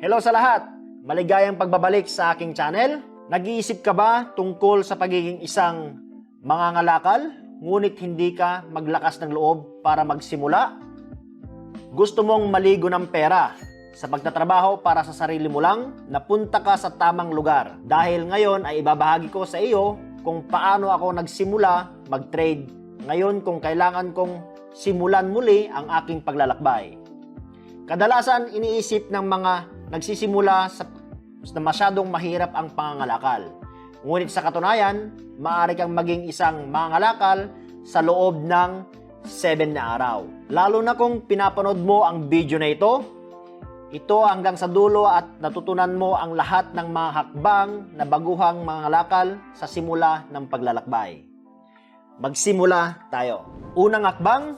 Hello sa lahat! Maligayang pagbabalik sa aking channel. Nag-iisip ka ba tungkol sa pagiging isang mangangalakal, ngunit hindi ka maglakas ng loob para magsimula? Gusto mong maligo ng pera sa pagtatrabaho para sa sarili mo lang, napunta ka sa tamang lugar. Dahil ngayon ay ibabahagi ko sa iyo kung paano ako nagsimula mag-trade. Ngayon kung kailangan kong simulan muli ang aking paglalakbay. Kadalasan iniisip ng mga nagsisimula sa na masyadong mahirap ang pangangalakal. Ngunit sa katunayan, maaari kang maging isang mangangalakal sa loob ng 7 na araw. Lalo na kung pinapanood mo ang video na ito, ito hanggang sa dulo at natutunan mo ang lahat ng mga hakbang na baguhang mangangalakal sa simula ng paglalakbay. Magsimula tayo. Unang hakbang,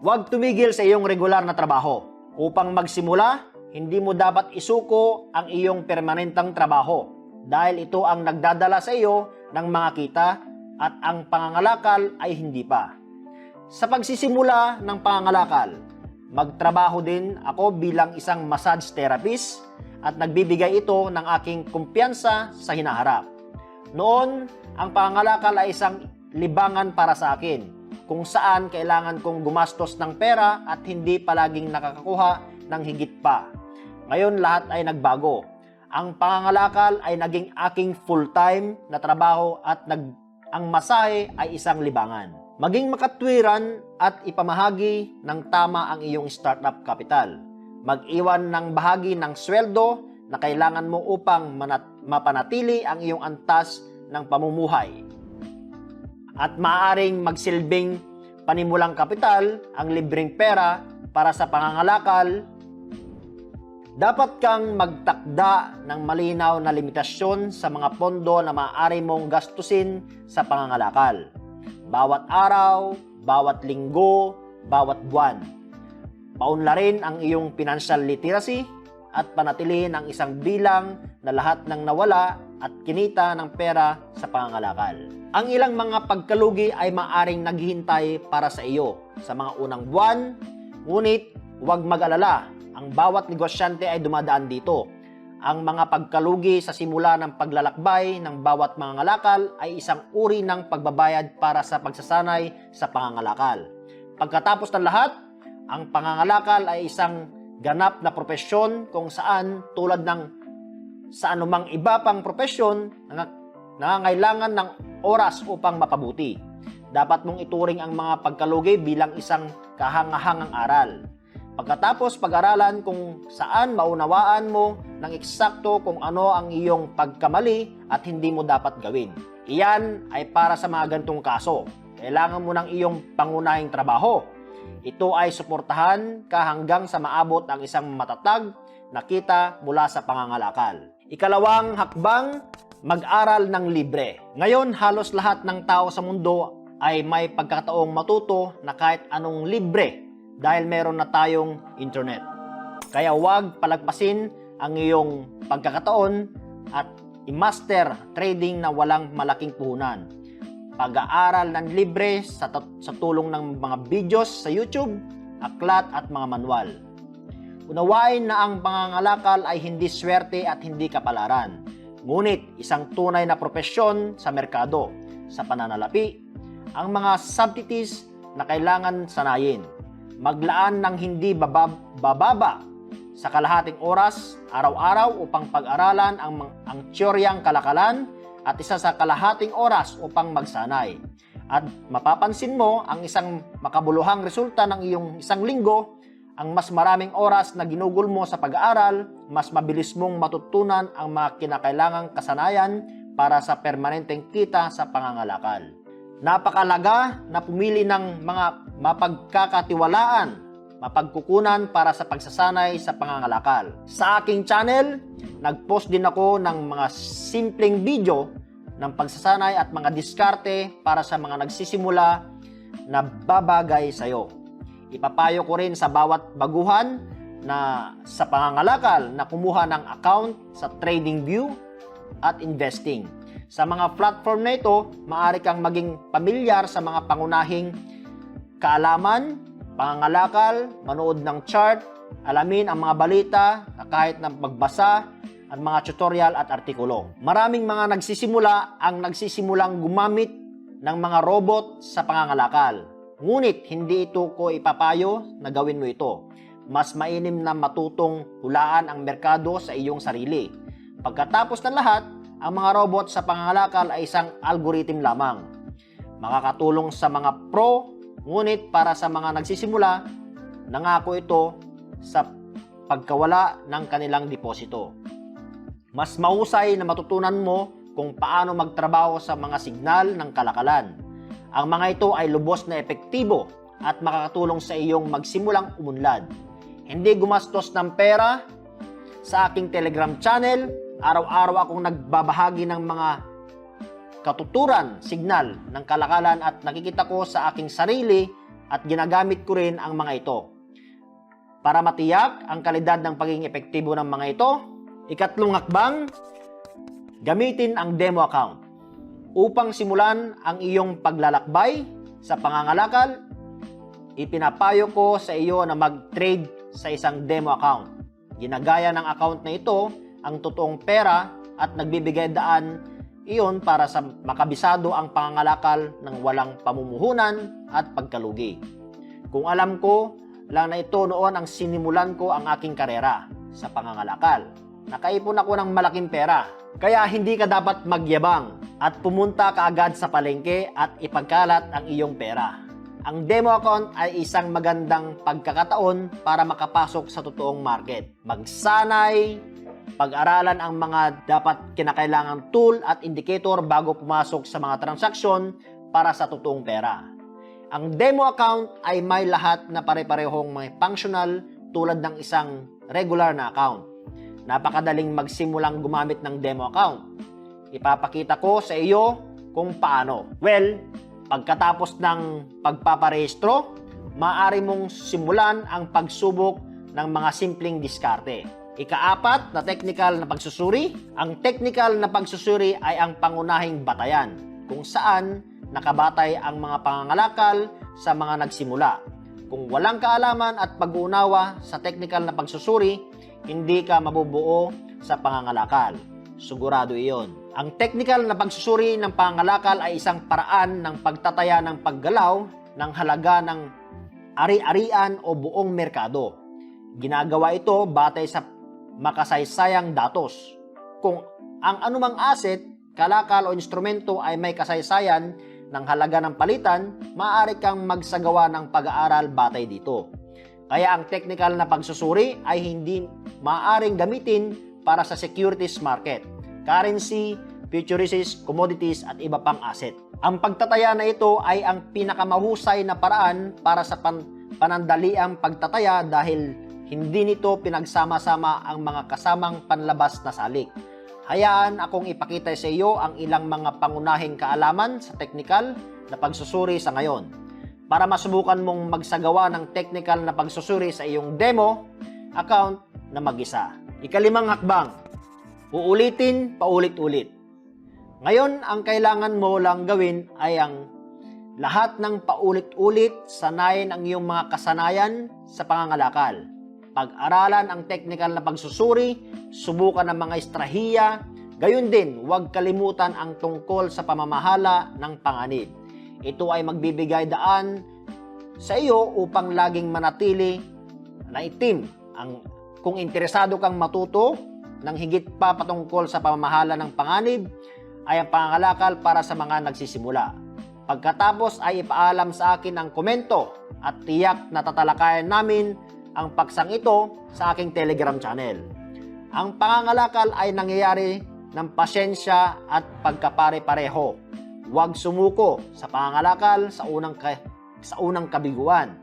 huwag tumigil sa iyong regular na trabaho. Upang magsimula, hindi mo dapat isuko ang iyong permanentang trabaho dahil ito ang nagdadala sa iyo ng mga kita at ang pangangalakal ay hindi pa. Sa pagsisimula ng pangangalakal, magtrabaho din ako bilang isang massage therapist at nagbibigay ito ng aking kumpiyansa sa hinaharap. Noon, ang pangangalakal ay isang libangan para sa akin kung saan kailangan kong gumastos ng pera at hindi palaging nakakakuha ng higit pa. Ngayon lahat ay nagbago. Ang pangangalakal ay naging aking full-time na trabaho at nag ang masahe ay isang libangan. Maging makatwiran at ipamahagi ng tama ang iyong startup capital. Mag-iwan ng bahagi ng sweldo na kailangan mo upang manat- mapanatili ang iyong antas ng pamumuhay. At maaaring magsilbing panimulang kapital ang libreng pera para sa pangangalakal dapat kang magtakda ng malinaw na limitasyon sa mga pondo na maaari mong gastusin sa pangangalakal. Bawat araw, bawat linggo, bawat buwan. Paunlarin ang iyong financial literacy at panatilihin ang isang bilang na lahat ng nawala at kinita ng pera sa pangangalakal. Ang ilang mga pagkalugi ay maaring naghihintay para sa iyo sa mga unang buwan, ngunit huwag mag-alala ang bawat negosyante ay dumadaan dito. Ang mga pagkalugi sa simula ng paglalakbay ng bawat mga ngalakal ay isang uri ng pagbabayad para sa pagsasanay sa pangangalakal. Pagkatapos ng lahat, ang pangangalakal ay isang ganap na propesyon kung saan tulad ng sa anumang iba pang propesyon nang- nangangailangan ng oras upang mapabuti. Dapat mong ituring ang mga pagkalugi bilang isang kahangahangang aral. Pagkatapos pag-aralan kung saan maunawaan mo ng eksakto kung ano ang iyong pagkamali at hindi mo dapat gawin. Iyan ay para sa mga gantong kaso. Kailangan mo ng iyong pangunahing trabaho. Ito ay suportahan ka hanggang sa maabot ang isang matatag na kita mula sa pangangalakal. Ikalawang hakbang, mag-aral ng libre. Ngayon, halos lahat ng tao sa mundo ay may pagkakataong matuto na kahit anong libre dahil meron na tayong internet. Kaya huwag palagpasin ang iyong pagkakataon at i-master trading na walang malaking puhunan. Pag-aaral ng libre sa, sa tulong ng mga videos sa YouTube, aklat at mga manual. Unawain na ang pangangalakal ay hindi swerte at hindi kapalaran, ngunit isang tunay na propesyon sa merkado, sa pananalapi, ang mga subtleties na kailangan sanayin maglaan ng hindi babab, bababa sa kalahating oras araw-araw upang pag-aralan ang, ang teoryang kalakalan at isa sa kalahating oras upang magsanay. At mapapansin mo ang isang makabuluhang resulta ng iyong isang linggo, ang mas maraming oras na ginugol mo sa pag-aaral, mas mabilis mong matutunan ang mga kinakailangang kasanayan para sa permanenteng kita sa pangangalakal. Napakalaga na pumili ng mga mapagkakatiwalaan, mapagkukunan para sa pagsasanay sa pangangalakal. Sa aking channel, nag-post din ako ng mga simpleng video ng pagsasanay at mga diskarte para sa mga nagsisimula na babagay sa iyo. Ipapayo ko rin sa bawat baguhan na sa pangangalakal na kumuha ng account sa TradingView at investing. Sa mga platform na ito, maaari kang maging pamilyar sa mga pangunahing kaalaman, pangangalakal, manood ng chart, alamin ang mga balita na kahit na magbasa at mga tutorial at artikulo. Maraming mga nagsisimula ang nagsisimulang gumamit ng mga robot sa pangangalakal. Ngunit hindi ito ko ipapayo na gawin mo ito. Mas mainim na matutong hulaan ang merkado sa iyong sarili. Pagkatapos ng lahat, ang mga robot sa pangangalakal ay isang algorithm lamang. Makakatulong sa mga pro, ngunit para sa mga nagsisimula, nangako ito sa pagkawala ng kanilang deposito. Mas mahusay na matutunan mo kung paano magtrabaho sa mga signal ng kalakalan. Ang mga ito ay lubos na epektibo at makakatulong sa iyong magsimulang umunlad. Hindi gumastos ng pera sa aking Telegram channel. Araw-araw akong nagbabahagi ng mga katuturan, signal ng kalakalan at nakikita ko sa aking sarili at ginagamit ko rin ang mga ito. Para matiyak ang kalidad ng pagiging epektibo ng mga ito, ikatlong hakbang, gamitin ang demo account. Upang simulan ang iyong paglalakbay sa pangangalakal, ipinapayo ko sa iyo na mag-trade sa isang demo account. Ginagaya ng account na ito ang totoong pera at nagbibigay daan iyon para sa makabisado ang pangangalakal ng walang pamumuhunan at pagkalugi. Kung alam ko lang na ito noon ang sinimulan ko ang aking karera sa pangangalakal. Nakaipon ako ng malaking pera. Kaya hindi ka dapat magyabang at pumunta ka agad sa palengke at ipagkalat ang iyong pera. Ang demo account ay isang magandang pagkakataon para makapasok sa totoong market. Magsanay, pag-aralan ang mga dapat kinakailangang tool at indicator bago pumasok sa mga transaksyon para sa totoong pera. Ang demo account ay may lahat na pare-parehong may functional tulad ng isang regular na account. Napakadaling magsimulang gumamit ng demo account. Ipapakita ko sa iyo kung paano. Well, pagkatapos ng pagpaparehistro, maaari mong simulan ang pagsubok ng mga simpleng diskarte. Ikaapat na technical na pagsusuri. Ang technical na pagsusuri ay ang pangunahing batayan kung saan nakabatay ang mga pangangalakal sa mga nagsimula. Kung walang kaalaman at pag-uunawa sa technical na pagsusuri, hindi ka mabubuo sa pangangalakal. Sigurado iyon. Ang technical na pagsusuri ng pangangalakal ay isang paraan ng pagtataya ng paggalaw ng halaga ng ari-arian o buong merkado. Ginagawa ito batay sa makasaysayang datos. Kung ang anumang asset, kalakal o instrumento ay may kasaysayan ng halaga ng palitan, maaari kang magsagawa ng pag-aaral batay dito. Kaya ang technical na pagsusuri ay hindi maaaring gamitin para sa securities market, currency, futures, commodities at iba pang asset. Ang pagtataya na ito ay ang pinakamahusay na paraan para sa pan- panandaliang pagtataya dahil hindi nito pinagsama-sama ang mga kasamang panlabas na salik. Hayaan akong ipakita sa iyo ang ilang mga pangunahing kaalaman sa technical na pagsusuri sa ngayon. Para masubukan mong magsagawa ng technical na pagsusuri sa iyong demo account na mag-isa. Ikalimang hakbang, uulitin paulit-ulit. Ngayon, ang kailangan mo lang gawin ay ang lahat ng paulit-ulit sanayin ang iyong mga kasanayan sa pangangalakal. Pag-aralan ang technical na pagsusuri, subukan ang mga estrahiya, gayon din huwag kalimutan ang tungkol sa pamamahala ng panganib. Ito ay magbibigay daan sa iyo upang laging manatili na itim. Ang, kung interesado kang matuto ng higit pa patungkol sa pamamahala ng panganib, ay ang pangangalakal para sa mga nagsisimula. Pagkatapos ay ipaalam sa akin ang komento at tiyak na tatalakayan namin ang paksang ito sa aking Telegram channel. Ang pangangalakal ay nangyayari ng pasyensya at pagkapare-pareho. Huwag sumuko sa pangangalakal sa unang ka- sa unang kabiguan.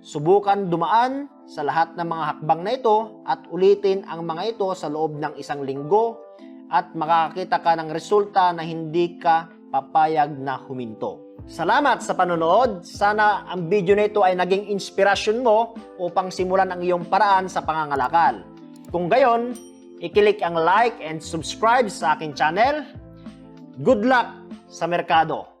Subukan dumaan sa lahat ng mga hakbang na ito at ulitin ang mga ito sa loob ng isang linggo at makakakita ka ng resulta na hindi ka papayag na huminto. Salamat sa panonood. Sana ang video na ito ay naging inspirasyon mo upang simulan ang iyong paraan sa pangangalakal. Kung gayon, i-click ang like and subscribe sa aking channel. Good luck sa merkado!